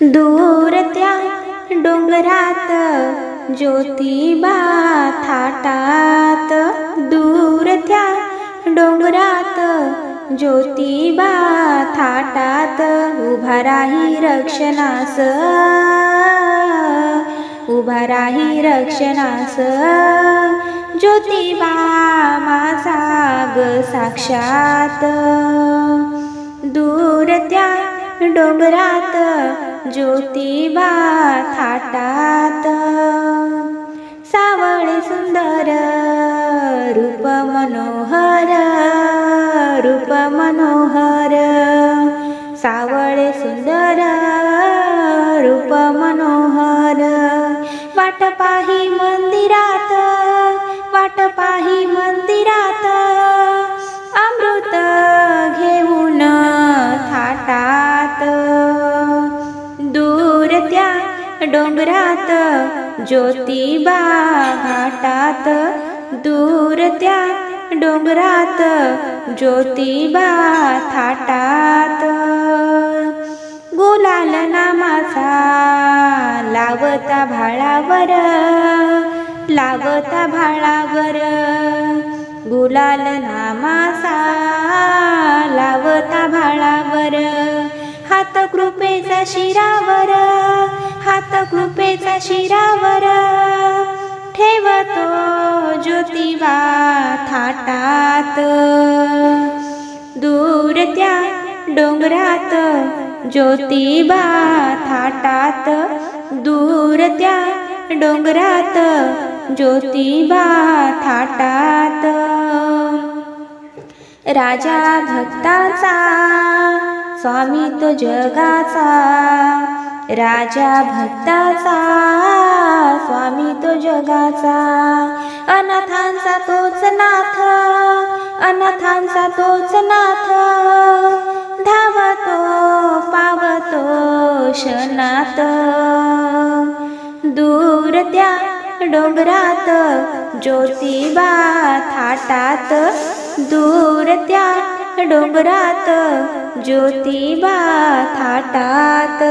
दूर त्या डोंगरात ज्योतिबा थाटात. दूर त्या डोंगरात ज्योतिबा थाटात. उभा राही रक्षणास उभा राही रक्षणास. ज्योतिबा माझा ग साक्षात. दूर त्या डोंगरात જ્યોતિબા થાટાત. સાવળે સુંદર રૂપ મનોહર રૂપ મનોહર. સાવળે સુંદર डोंगरात ज्योतिबा घाटात दूर त्या डोंगरात ज्योतिबा थाटात. गुलाल नामाचा लावता भाळावर लावता भाळावर. गुलाल नामासा लावता भाळावर हात कृपेचा शिरावर. हात कृपेचा शिरावर ठेवतो ज्योतिबा थाटात. दूर त्या डोंगरात ज्योतिबा थाटात. दूर त्या डोंगरात ज्योतिबा थाटात. राजा भक्ताचा स्वामी तो जगाचा. राजा भक्ताचा स्वामी तो जगाचा. अनाथांचा तोच नाथ अनाथांचा तोच नाथ. धावतो पावतो शनात दूर त्या डोंगरात ज्योतिबा थाटात. दूर त्या डोंगरात ज्योतिबा थाटात.